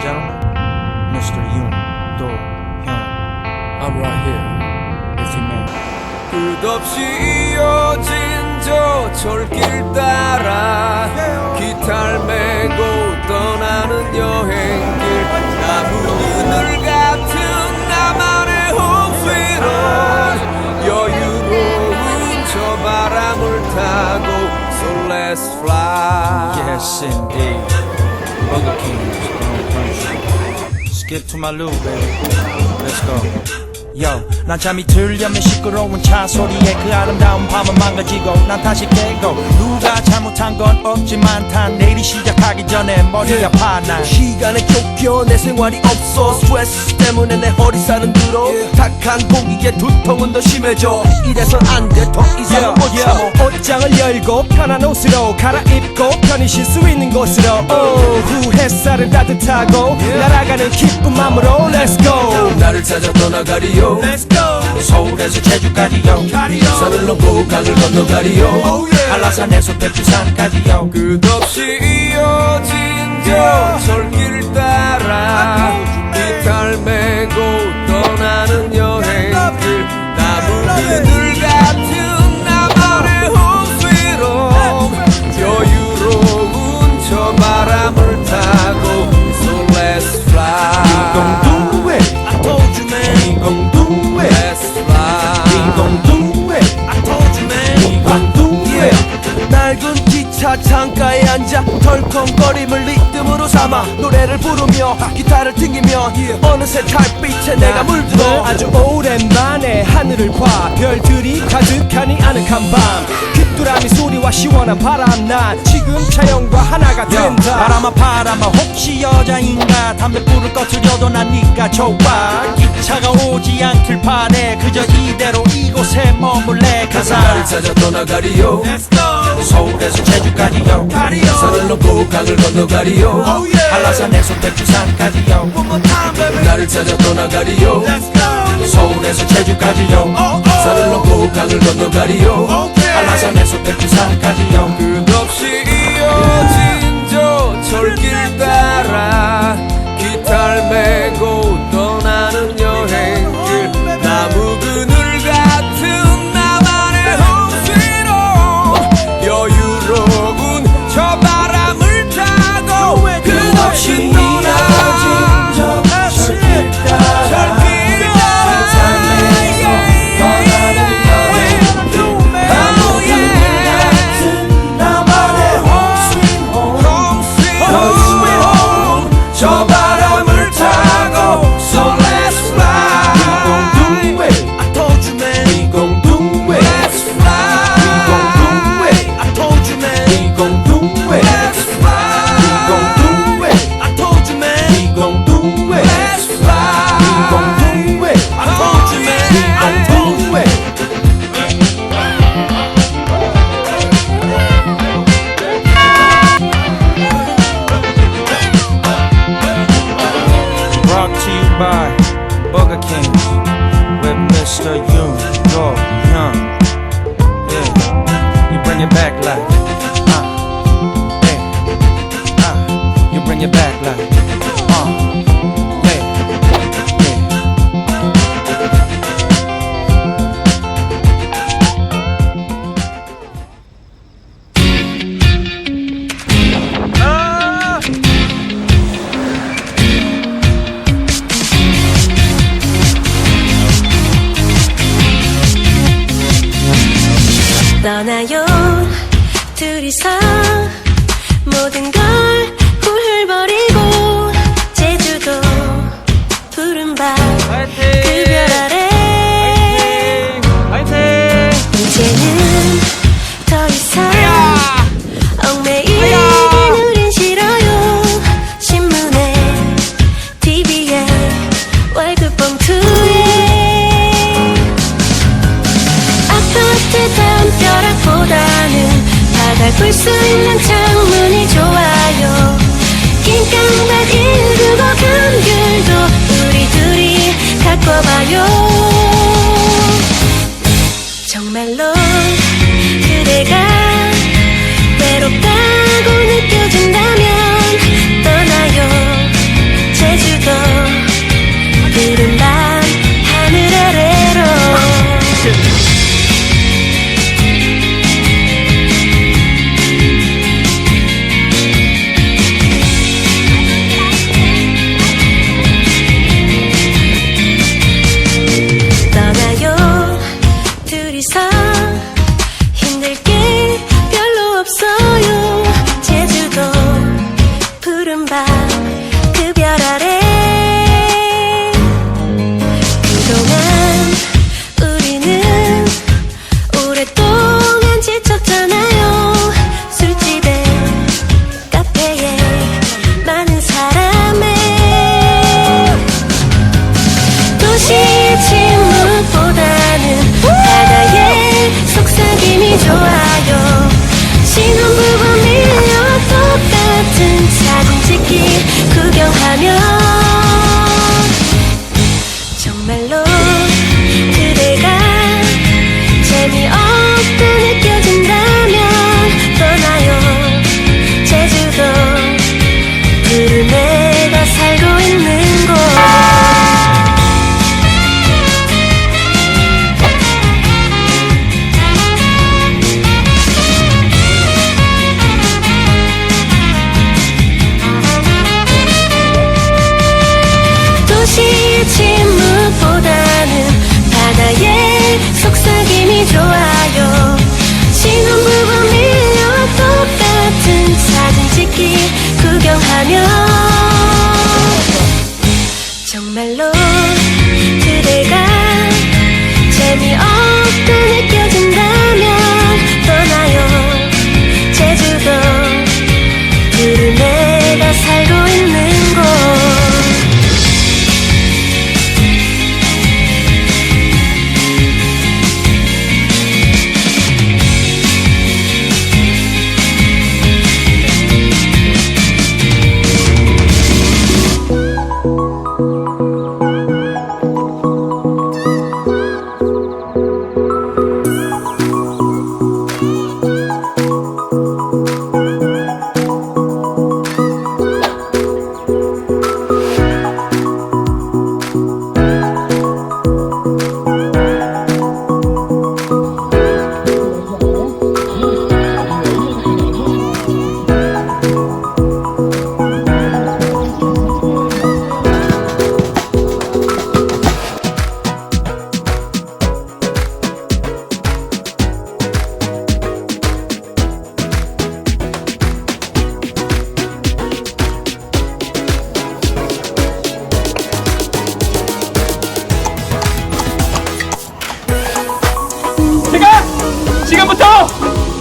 and gentlemen, Mr. Yoon Do Hyun. I'm right here with you, man. 끝없이 이어진 저 철길 따라 기타를 메고 떠나는 여행길 나무 그늘 같은 나만의 홈스위로 여유로운 저 바람을 타고 So let's fly Yes, indeed. Burger Country. Skip to my loo, baby. Let's go. Yo, 난 잠이 들려면 시끄러운 차 소리에 그 아름다운 밤은 망가지고 난 다시 깨고 누가 잘못한 건 없지만 단 내일이 시작하기 전에 머리가 파나 시간에 쫓겨 내 생활이 없어. 스트레스 때문에 내 허리살은 들어 탁한 공기에 두통은 더 심해져. 이래선 안돼더 이상은 못 참어 옷장을 열고 편한 옷으로 갈아입고 편히 쉴 수 있는 곳으로. 오후 햇살은 따뜻하고 날아가는 기쁜 마음으로. Let's go. 나를 찾아 떠나가리요 Let's go. 서울에서 제주까지요. 산을 넘고 강을 건너 가리요. 한라산에서 백두산까지요. 끝없이 이어진 저 철길 따라 창가에 앉아 덜컹거림을 리듬으로 삼아 노래를 부르며 기타를 튕기며 어느새 달빛에 내가 물들어 아주 오랜만에 하늘을 봐 별들이 가득하니 아늑한 밤 귀뚜라미 소리와 시원한 바람 난 지금 차영과 하나가 된다. 바람아 바람아 혹시 여자인가? 담배 불을 꺼트려도 난 니가 좋아. 기차가 오지 않길 바래. 그저 이대로 이곳에 머물래 가사. 나를 찾아 떠나가리요 서울에서 제주까지요. 넘고 강을 건너가리요. 한라산에서 백두산까지요. 나를 찾아 떠나가리요. 서울에서 제주까지요. 산을 넘고 강을 건너가리요. 한라산에서 백두산까지요. 끝없이 이어진 저 철길 따라 기타를 메고 uh, you bring it back like, uh, yeah, yeah. 떠나요 둘이서 모든 걸 바다 볼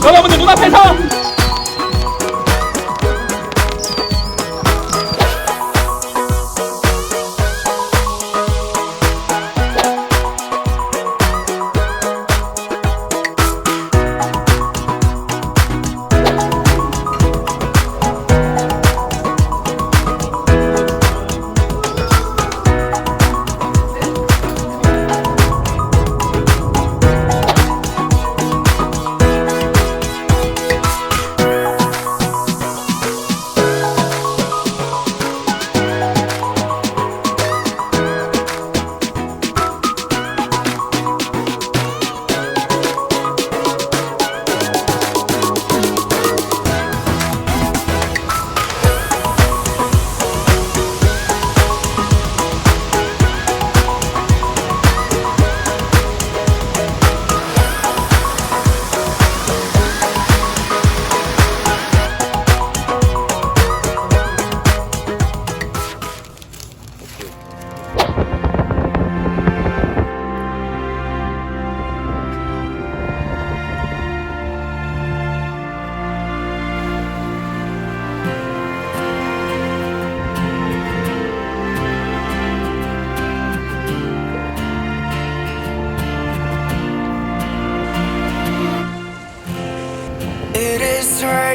여러분들 눈앞에서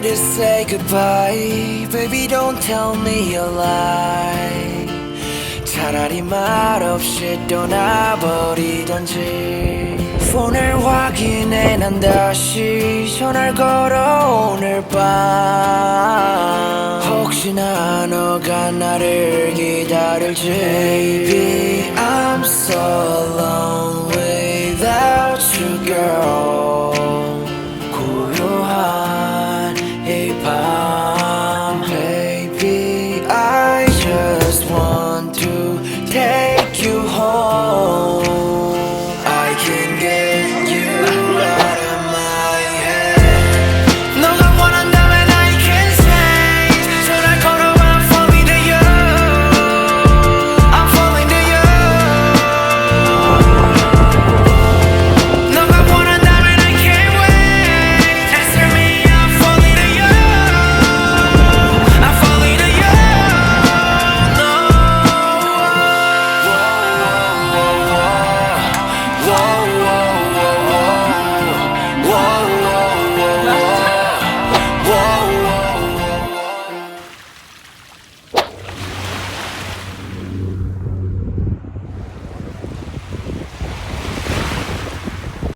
to say goodbye Baby don't tell me a lie 차라리 말 없이 떠나버리던지 폰을 확인해 난 다시 전화를 걸어 오늘 밤 혹시나 너가 나를 기다릴지 Baby I'm sorry